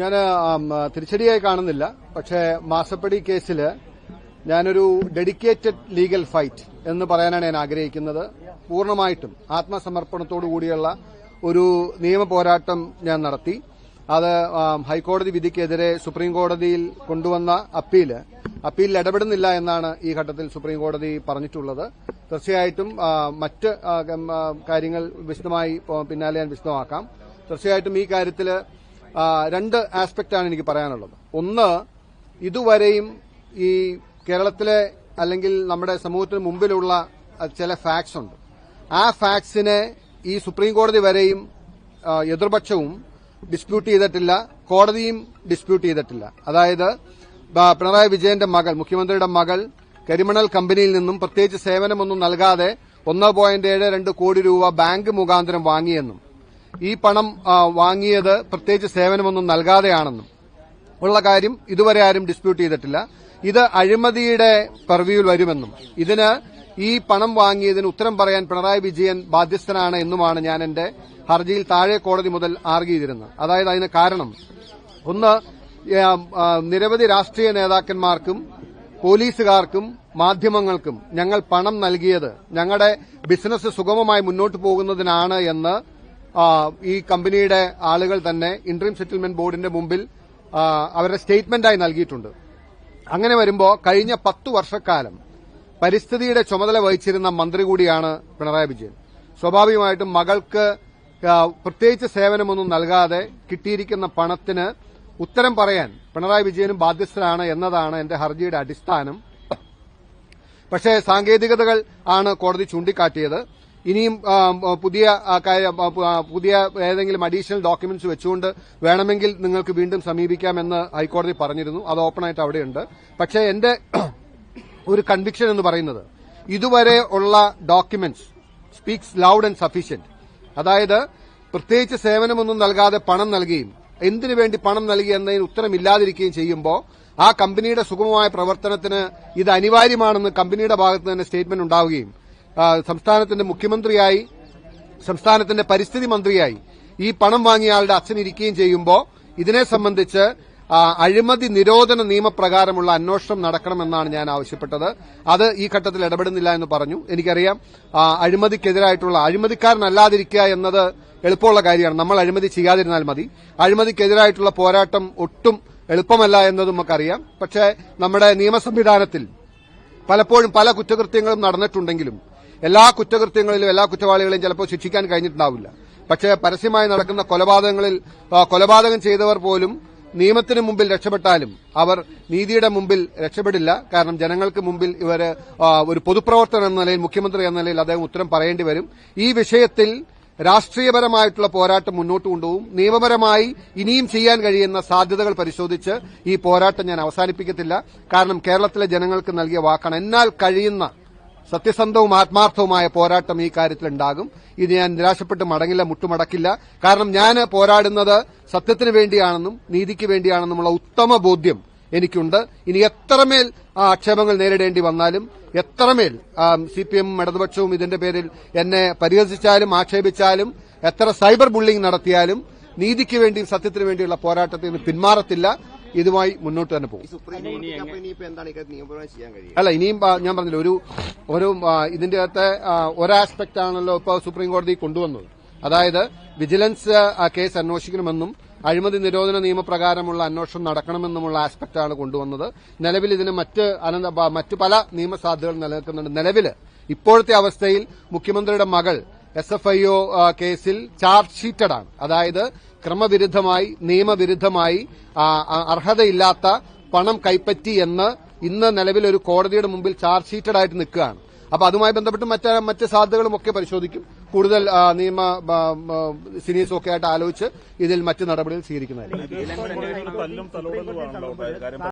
ഞാൻ തിരിച്ചടിയായി കാണുന്നില്ല. പക്ഷേ മാസപ്പടി കേസിൽ ഞാനൊരു ഡെഡിക്കേറ്റഡ് ലീഗൽ ഫൈറ്റ് എന്ന് പറയാനാണ് ഞാൻ ആഗ്രഹിക്കുന്നത്. പൂർണമായിട്ടും ആത്മസമർപ്പണത്തോടു കൂടിയുള്ള ഒരു നിയമ പോരാട്ടം ഞാൻ നടത്തി. അത് ഹൈക്കോടതി വിധിക്കെതിരെ സുപ്രീം കോടതിയിൽ കൊണ്ടുവന്ന അപ്പീൽ. അപ്പീലിൽ ഇടപെടുന്നില്ല എന്നാണ് ഈ ഘട്ടത്തിൽ സുപ്രീം കോടതി പറഞ്ഞിട്ടുള്ളത്. തീർച്ചയായിട്ടും മറ്റ് കാര്യങ്ങൾ വിശദമായി പിന്നാലെ ഞാൻ വിശദമാക്കാം. തീർച്ചയായിട്ടും ഈ കാര്യത്തിൽ രണ്ട് ആസ്പെക്റ്റാണ് എനിക്ക് പറയാനുള്ളത്. ഒന്ന് ഇതുവരെയും ഈ കേരളത്തിലെ അല്ലെങ്കിൽ നമ്മുടെ സമൂഹത്തിന് മുമ്പിലുള്ള ചില ഫാക്ട്സ് ഉണ്ട്. ആ ഫാക്ട്സിനെ ഈ സുപ്രീം കോടതി വരെയും എതിർപക്ഷവും ഡിസ്പ്യൂട്ട് ചെയ്തിട്ടില്ല കോടതിയും ഡിസ്പ്യൂട്ട് ചെയ്തിട്ടില്ല. അതായത് പിണറായി വിജയന്റെ മകൾ മുഖ്യമന്ത്രിയുടെ മകൾ കരിമണൽ കമ്പനിയിൽ നിന്നും പ്രത്യേകിച്ച് സേവനമൊന്നും നൽകാതെ ഒന്ന് പോയിന്റ് ഏഴ് രണ്ട് കോടി രൂപ ബാങ്ക് മുഖാന്തരം വാങ്ങിയെന്നും ഈ പണം വാങ്ങിയത് പ്രത്യേകിച്ച് സേവനമൊന്നും നൽകാതെയാണെന്നും. ഉള്ള കാര്യം ഇതുവരെ ആരും ഡിസ്പ്യൂട്ട് ചെയ്തിട്ടില്ല. ഇത് അഴിമതിയുടെ പെർവ്യൂവിൽ വരുമെന്നും. ഇതിന് ഈ പണം വാങ്ങിയതിന് ഉത്തരം പറയാൻ പിണറായി വിജയൻ ബാധ്യസ്ഥനാണ് എന്നുമാണ് ഞാൻ എന്റെ ഹർജിയിൽ താഴെ കോടതി മുതൽ ആർഗിയിരുന്നത് അതായത് അതിന് കാരണം ഒന്ന് നിരവധി രാഷ്ട്രീയ നേതാക്കന്മാർക്കും പോലീസുകാർക്കും മാധ്യമങ്ങൾക്കും ഞങ്ങൾ പണം നൽകിയത് ഞങ്ങളുടെ ബിസിനസ് സുഗമമായി മുന്നോട്ട് പോകുന്നതിനാണ് എന്ന് ഈ കമ്പനിയുടെ ആളുകൾ തന്നെ ഇൻട്രീം സെറ്റിൽമെന്റ് ബോർഡിന്റെ മുമ്പിൽ അവരുടെ സ്റ്റേറ്റ്മെന്റായി നൽകിയിട്ടുണ്ട്. അങ്ങനെ വരുമ്പോൾ കഴിഞ്ഞ പത്തു വർഷക്കാലം പരിസ്ഥിതിയുടെ ചുമതല വഹിച്ചിരുന്ന മന്ത്രി കൂടിയാണ് പിണറായി വിജയൻ. സ്വാഭാവികമായിട്ടും മകൾക്ക് പ്രത്യേകിച്ച് സേവനമൊന്നും നൽകാതെ കിട്ടിയിരിക്കുന്ന പണത്തിന് ഉത്തരം പറയാൻ പിണറായി വിജയനും ബാധ്യസ്ഥനാണ് എന്നതാണ് എന്റെ ഹർജിയുടെ അടിസ്ഥാനം. പക്ഷേ സാങ്കേതികതകൾ ആണ് കോടതി ചൂണ്ടിക്കാട്ടിയത്. ഇനിയും പുതിയ പുതിയ ഏതെങ്കിലും അഡീഷണൽ ഡോക്യുമെന്റ്സ് വെച്ചുകൊണ്ട് വേണമെങ്കിൽ നിങ്ങൾക്ക് വീണ്ടും സമീപിക്കാമെന്ന് ഹൈക്കോടതി പറഞ്ഞിരുന്നു. അത് ഓപ്പണായിട്ട് അവിടെയുണ്ട്. പക്ഷേ എന്റെ ഒരു കൺവിക്ഷൻ എന്ന് പറയുന്നത് ഇതുവരെ ഉള്ള documents speaks loud and sufficient അതായത് പ്രത്യേകിച്ച് സേവനമൊന്നും നൽകാതെ പണം നൽകുകയും എന്തിനു വേണ്ടി പണം നൽകി എന്നതിന് ഉത്തരമില്ലാതിരിക്കുകയും ചെയ്യുമ്പോൾ ആ കമ്പനിയുടെ സുഗമമായ പ്രവർത്തനത്തിന് ഇത് അനിവാര്യമാണെന്ന് കമ്പനിയുടെ ഭാഗത്ത് തന്നെ സ്റ്റേറ്റ്മെന്റ് ഉണ്ടാവുകയും സംസ്ഥാനത്തിന്റെ മുഖ്യമന്ത്രിയായി സംസ്ഥാനത്തിന്റെ പരിസ്ഥിതി മന്ത്രിയായി ഈ പണം വാങ്ങിയ ആളുടെ അച്ഛൻ ഇരിക്കുകയും ചെയ്യുമ്പോൾ ഇതിനെ സംബന്ധിച്ച് അഴിമതി നിരോധന നിയമപ്രകാരമുള്ള അന്വേഷണം നടക്കണമെന്നാണ് ഞാൻ ആവശ്യപ്പെട്ടത്. അത് ഈ ഘട്ടത്തിൽ ഇടപെടുന്നില്ല എന്ന് പറഞ്ഞു. എനിക്കറിയാം അഴിമതിക്കെതിരായിട്ടുള്ള അഴിമതിക്കാരനല്ലാതിരിക്കുക എന്നത് എളുപ്പമുള്ള കാര്യമാണ്. നമ്മൾ അഴിമതി ചെയ്യാതിരുന്നാൽ മതി. അഴിമതിക്കെതിരായിട്ടുള്ള പോരാട്ടം ഒട്ടും എളുപ്പമല്ല എന്നതും നമുക്കറിയാം. പക്ഷേ നമ്മുടെ നിയമ സംവിധാനത്തിൽ പലപ്പോഴും പല കുറ്റകൃത്യങ്ങളും നടന്നിട്ടുണ്ടെങ്കിലും എല്ലാ കുറ്റകൃത്യങ്ങളിലും എല്ലാ കുറ്റവാളികളെയും ചിലപ്പോൾ ശിക്ഷിക്കാൻ കഴിഞ്ഞിട്ടുണ്ടാവില്ല. പക്ഷേ പരസ്യമായി നടക്കുന്ന കൊലപാതകങ്ങളിൽ കൊലപാതകം ചെയ്തവർ പോലും നിയമത്തിന് മുമ്പിൽ രക്ഷപ്പെട്ടാലും അവർ നീതിയുടെ മുമ്പിൽ രക്ഷപ്പെടില്ല. കാരണം ജനങ്ങൾക്ക് മുമ്പിൽ ഇവർ ഒരു പൊതുപ്രവർത്തനം എന്ന നിലയിൽ മുഖ്യമന്ത്രി എന്ന നിലയിൽ അദ്ദേഹം ഉത്തരം പറയേണ്ടി വരും. ഈ വിഷയത്തിൽ രാഷ്ട്രീയപരമായിട്ടുള്ള പോരാട്ടം മുന്നോട്ട് കൊണ്ടുപോകും. നിയമപരമായി ഇനിയും ചെയ്യാൻ കഴിയുന്ന സാധ്യതകൾ പരിശോധിച്ച് ഈ പോരാട്ടം ഞാൻ അവസാനിപ്പിക്കത്തില്ല. കാരണം കേരളത്തിലെ ജനങ്ങൾക്ക് നൽകിയ വാക്കാണ് എന്നാൽ കഴിയുന്ന സത്യസന്ധവും ആത്മാർത്ഥവുമായ പോരാട്ടം ഈ കാര്യത്തിൽ ഉണ്ടാകും ഇത് ഞാൻ നിരാശപ്പെട്ട് മടങ്ങില്ല മുട്ടുമടക്കില്ല. കാരണം ഞാൻ പോരാടുന്നത് സത്യത്തിന് വേണ്ടിയാണെന്നും നീതിക്ക് വേണ്ടിയാണെന്നുമുള്ള ഉത്തമ ബോധ്യം എനിക്കുണ്ട്. ഇനി എത്രമേൽ ആ, ആക്ഷേപങ്ങൾ നേരിടേണ്ടി വന്നാലും എത്രമേൽ സി പി എം ഇടതുപക്ഷവും ഇതിന്റെ പേരിൽ എന്നെ പരിഹസിച്ചാലും ആക്ഷേപിച്ചാലും എത്ര സൈബർ ബുള്ളിംഗ് നടത്തിയാലും നീതിക്ക് വേണ്ടിയും സത്യത്തിനു വേണ്ടിയുള്ള പോരാട്ടത്തിൽ നിന്ന് പിന്മാറത്തില്ല. ഇതുമായി മുന്നോട്ട് തന്നെ പോകും. അല്ല ഇനിയും ഞാൻ പറഞ്ഞില്ല ഒരു ഒരു ഇതിന്റെ അകത്തെ ഒരാസ്പെക്ട് ആണല്ലോ ഇപ്പോൾ സുപ്രീം കോടതി കൊണ്ടുവന്നത്. അതായത് വിജിലൻസ് കേസ് അന്വേഷിക്കണമെന്നും അഴിമതി നിരോധന നിയമപ്രകാരമുള്ള അന്വേഷണം നടക്കണമെന്നുമുള്ള ആസ്പെക്ട് ആണ് കൊണ്ടുവന്നത്. നിലവിൽ ഇതിന് മറ്റ് അനന്ത മറ്റ് പല നിയമസാധ്യതകൾ നിലനിൽക്കുന്നുണ്ട്. നിലവിൽ ഇപ്പോഴത്തെ അവസ്ഥയിൽ മുഖ്യമന്ത്രിയുടെ മകൾ എസ് എഫ് ഐ ഒ കേസിൽ ചാർജ് ഷീറ്റഡാണ് അതായത് ക്രമവിരുദ്ധമായി നിയമവിരുദ്ധമായി അർഹതയില്ലാത്ത പണം കൈപ്പറ്റി എന്ന് ഇന്ന് നിലവിൽ ഒരു കോടതിയുടെ മുമ്പിൽ ചാർജ് ഷീറ്റഡ് ആയിട്ട് നിൽക്കുകയാണ്. അപ്പൊ അതുമായി ബന്ധപ്പെട്ട് മറ്റ് മറ്റ് സാധ്യതകളും ഒക്കെ പരിശോധിക്കും. കൂടുതൽ നിയമ സീനിയേഴ്സും ഒക്കെ ആയിട്ട് ആലോചിച്ച് ഇതിൽ മറ്റ് നടപടികൾ സ്വീകരിക്കുന്നതായിരിക്കും.